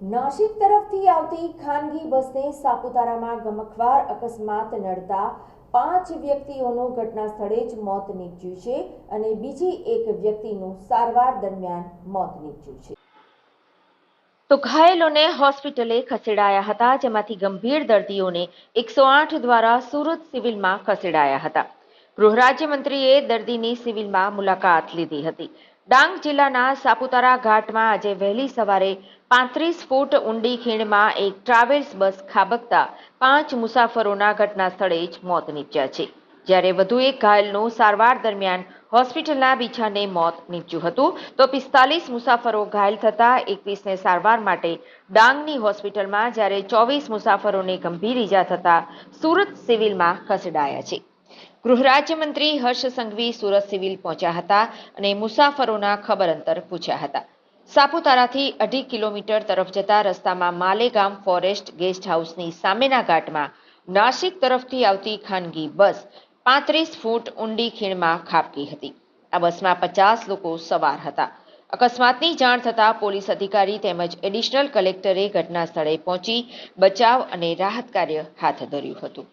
નાશિક તરફથી આવતી ખાનગી બસને સાપુતારામાં ગમખવાર અકસ્માત નડતા પાંચ વ્યક્તિઓનું ઘટના સ્થળે જ મોત નીપજ્યું છે અને બીજી એક વ્યક્તિનું સારવાર દરમિયાન મોત નીપજ્યું છે. તો ઘાયલોને હોસ્પિટલે ખસેડાયા હતા, જેમાંથી ગંભીર દર્દીઓને એકસો આઠ દ્વારા સુરત સિવિલમાં ખસેડાયા હતા. ગૃહ રાજ્યમંત્રીએ દર્દીની સિવિલમાં મુલાકાત લીધી હતી. ડાંગ જિલ્લાના સાપુતારા ઘાટમાં આજે વહેલી સવારે પાંત્રીસ ફૂટ ઊંડી ખીણમાં એક ટ્રાવેલ્સ બસ ખાબકતા પાંચ મુસાફરોના ઘટના સ્થળે જ મોત નીપજ્યા છે. જ્યારે વધુ એક ઘાયલનું સારવાર દરમિયાન હોસ્પિટલના બીછાને મોત નીપજ્યું હતું, તો પિસ્તાલીસ મુસાફરો ઘાયલ થતા એકવીસને સારવાર માટે ડાંગની હોસ્પિટલમાં જ્યારે ચોવીસ મુસાફરોને ગંભીર ઈજા થતા સુરત સિવિલમાં ખસેડાયા છે. ગૃહ રાજ્યમંત્રી હર્ષ સંઘવી સુરત સિવિલ પહોંચ્યા હતા અને મુસાફરોના ખબર અંતર પૂછ્યા હતા. સાપુતારાથી અઢી કિલોમીટર તરફ જતા રસ્તામાં માલેગામ ફોરેસ્ટ ગેસ્ટ હાઉસની સામેના ઘાટમાં નાસિક તરફથી આવતી ખાનગી બસ પાંત્રીસ ફૂટ ઊંડી ખીણમાં ખાબકી હતી. આ બસમાં પચાસ લોકો સવાર હતા. અકસ્માતની જાણ થતાં પોલીસ અધિકારી તેમજ એડિશનલ કલેક્ટરે ઘટના સ્થળે પહોંચી બચાવ અને રાહત કાર્ય હાથ ધર્યું હતું.